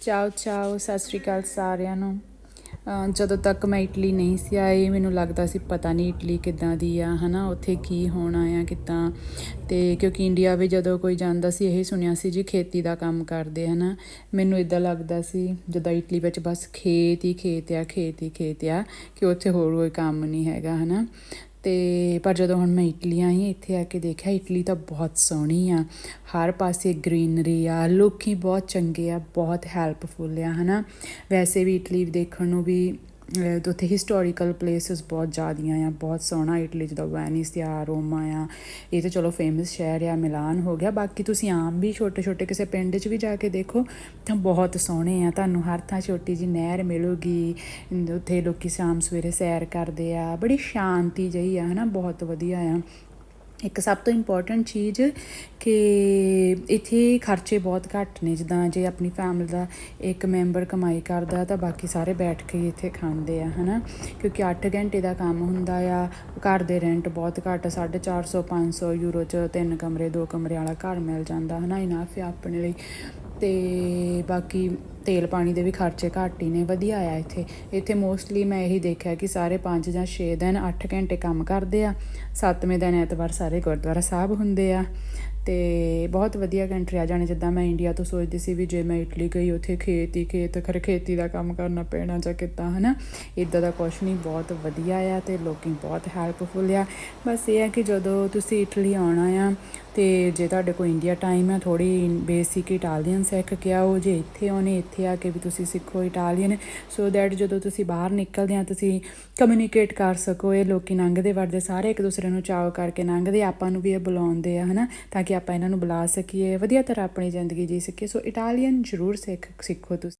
ਚਾਓ ਚਾਓ, ਸਤਿ ਸ਼੍ਰੀ ਅਕਾਲ ਸਾਰਿਆਂ ਨੂੰ। ਜਦੋਂ ਤੱਕ ਮੈਂ ਇਟਲੀ ਨਹੀਂ ਸੀ ਆਈ, ਮੈਨੂੰ ਲੱਗਦਾ ਸੀ ਪਤਾ ਨਹੀਂ ਇਟਲੀ ਕਿੱਦਾਂ ਦੀ ਆ, ਹਨਾ, ਉੱਥੇ ਕੀ ਹੋਣਾ ਆ ਕਿੱਦਾਂ। ਤੇ ਕਿਉਂਕਿ ਇੰਡੀਆ ਵੀ ਜਦੋਂ ਕੋਈ ਜਾਂਦਾ ਸੀ, ਇਹ ਸੁਣਿਆ ਸੀ ਜੀ, ਖੇਤੀ ਦਾ ਕੰਮ ਕਰਦੇ, ਹਨਾ। ਮੈਨੂੰ ਇਦਾਂ ਲੱਗਦਾ ਸੀ, ਜਦੋਂ ਇਟਲੀ ਵਿੱਚ ਬਸ ਖੇਤ ਹੀ ਖੇਤ ਆ, ਖੇਤ ਹੀ ਖੇਤ ਆ, ਕਿ ਉੱਥੇ ਹੋਰ ਕੋਈ ਕੰਮ ਨਹੀਂ ਹੈਗਾ, ਹਨਾ। ਤੇ ਪਰ ਜਦੋਂ ਹੁਣ ਮੈਂ ਇਟਲੀ ਆਈ, ਇੱਥੇ ਆ ਕੇ ਦੇਖਿਆ, ਇਟਲੀ ਤਾਂ ਬਹੁਤ ਸੋਹਣੀ ਆ। ਹਰ ਪਾਸੇ ਗ੍ਰੀਨਰੀ ਆ, ਲੋਕੀ ਬਹੁਤ ਚੰਗੇ ਆ, ਬਹੁਤ ਹੈਲਪਫੁਲ ਆ, ਹਨਾ। ਵੈਸੇ ਵੀ ਇਟਲੀ ਦੇਖਣ ਨੂੰ ਵੀ ਅਹ ਉੱਥੇ ਹਿਸਟੋਰੀਕਲ ਪਲੇਸਸ ਬਹੁਤ ਜ਼ਿਆਦੀਆਂ ਆ, ਬਹੁਤ ਸੋਹਣਾ ਇਟਲੀ ਜਿੱਦਾਂ ਵੈਨਿਸ ਆ ਰੋਮਾ ਆ, ਇਹ ਤਾਂ ਚਲੋ ਫੇਮਸ ਸ਼ਹਿਰ ਆ ਮਿਲਾਨ ਹੋ ਗਿਆ। ਬਾਕੀ ਤੁਸੀਂ ਆਮ ਵੀ ਛੋਟੇ ਛੋਟੇ ਕਿਸੇ ਪਿੰਡ 'ਚ ਵੀ ਜਾ ਕੇ ਦੇਖੋ, ਤਾਂ ਬਹੁਤ ਸੋਹਣੇ ਆ। ਤੁਹਾਨੂੰ ਹਰ ਥਾਂ ਛੋਟੀ ਜੀ ਨਹਿਰ ਮਿਲੂਗੀ, ਉੱਥੇ ਲੋਕੀ ਸ਼ਾਮ ਸਵੇਰੇ ਸੈਰ ਕਰਦੇ ਆ। ਬੜੀ ਸ਼ਾਂਤੀ ਜਿਹੀ ਆ, ਹਨਾ? ਬਹੁਤ ਵਧੀਆ ਆ। ਇੱਕ ਸਭ ਤੋਂ ਇੰਪੋਰਟੈਂਟ ਚੀਜ਼ ਕਿ ਇੱਥੇ ਖਰਚੇ ਬਹੁਤ ਘੱਟ ਨੇ, ਜਿੱਦਾਂ ਜੇ ਆਪਣੀ ਫੈਮਿਲੀ ਦਾ ਇੱਕ ਮੈਂਬਰ ਕਮਾਈ ਕਰਦਾ ਤਾਂ ਬਾਕੀ ਸਾਰੇ ਬੈਠ ਕੇ ਇੱਥੇ ਖਾਂਦੇ ਆ, ਹਨਾ? ਕਿਉਂਕਿ 8 ਘੰਟੇ ਦਾ ਕੰਮ ਹੁੰਦਾ ਆ, ਘਰ ਦੇ ਰੈਂਟ ਬਹੁਤ ਘੱਟ 450 500 ਯੂਰੋ ਚ ਤਿੰਨ ਕਮਰੇ, ਦੋ ਕਮਰੇ ਵਾਲਾ ਘਰ ਮਿਲ ਜਾਂਦਾ, ਹਨਾ? ਇਨਾਫ ਆ ਆਪਣੇ ਲਈ। ਤੇ ਬਾਕੀ ਤੇਲ ਪਾਣੀ ਦੇ ਵੀ ਖਰਚੇ ਘੱਟ ਹੀ ਨੇ, ਵਧੀਆ ਆ ਇੱਥੇ। ਇੱਥੇ ਮੋਸਟਲੀ ਮੈਂ ਇਹੀ ਦੇਖਿਆ ਕਿ ਸਾਰੇ 5 ਜਾਂ 6 ਦਿਨ 8 ਘੰਟੇ ਕੰਮ ਕਰਦੇ ਆ। 7ਵੇਂ ਦਿਨ ਐਤਵਾਰ ਸਾਰੇ ਗੁਰਦੁਆਰਾ ਸਾਹਿਬ ਹੁੰਦੇ ਆ। ਤੇ ਬਹੁਤ ਵਧੀਆ ਕੰਟਰੀ ਆ ਜਾਣੇ ਜਿੱਦਾਂ ਮੈਂ ਇੰਡੀਆ ਤੋਂ ਸੋਚਦੀ ਸੀ ਵੀ ਜੇ ਮੈਂ ਇਟਲੀ ਗਈ, ਉੱਥੇ ਖੇਤ ਹੀ ਖੇਤ, ਖਰ ਖੇਤੀ ਦਾ ਕੰਮ ਕਰਨਾ ਪੈਣਾ ਜਾਂ ਕਿੱਦਾਂ, ਹਨਾ? ਇਦਾਂ ਦਾ ਕੁਛ ਨਹੀਂ, ਬਹੁਤ ਵਧੀਆ ਆ ਤੇ ਲੋਕੀ ਬਹੁਤ ਹੈਲਪਫੁਲ ਆ। ਬਸ ਇਹ ਆ ਕਿ ਜਦੋਂ ਤੁਸੀਂ ਇਟਲੀ ਆਉਣਾ ਆ ਤੇ ਜੇ ਤੁਹਾਡੇ ਕੋਲ ਇੰਡੀਆ ਟਾਈਮ ਆ ਥੋੜੀ ਬੇਸਿਕ ਇਟਾਲੀਅਨ ਸਿੱਖ ਕੇ ਆਓ, ਜੇ ਇੱਥੇ ਆਉਣੇ, ਇੱਥੇ ਆ ਕੇ ਵੀ ਤੁਸੀਂ ਸਿੱਖੋ ਇਟਾਲੀਅਨ ਸੋ ਦੈਟ ਜਦੋਂ ਤੁਸੀਂ ਬਾਹਰ ਨਿਕਲਦੇ ਆ, ਤੁਸੀਂ ਕਮਿਊਨੀਕੇਟ ਕਰ ਸਕੋ, ਇਹ ਲੋਕੀ ਲੰਘਦੇ ਵੜਦੇ ਸਾਰੇ ਇੱਕ ਦੂਸਰੇ ਨੂੰ ਚਾਓ ਕਰਕੇ ਲੰਘਦੇ ਆਪਾਂ ਨੂੰ ਵੀ ਇਹ ਬੁਲਾਉਂਦੇ ਆ, ਹਨਾ? ਤਾਂ ਕਿ ਆਪਾਂ ਇਹਨਾਂ ਨੂੰ ਬੁਲਾ ਸਕੀਏ, ਵਧੀਆ ਤਰ੍ਹਾਂ ਆਪਣੀ ਜ਼ਿੰਦਗੀ ਜੀ ਸਕੀਏ। ਸੋ ਇਟਾਲੀਅਨ ਜ਼ਰੂਰ ਸਿੱਖ ਸਿੱਖੋ ਤੁਸੀਂ।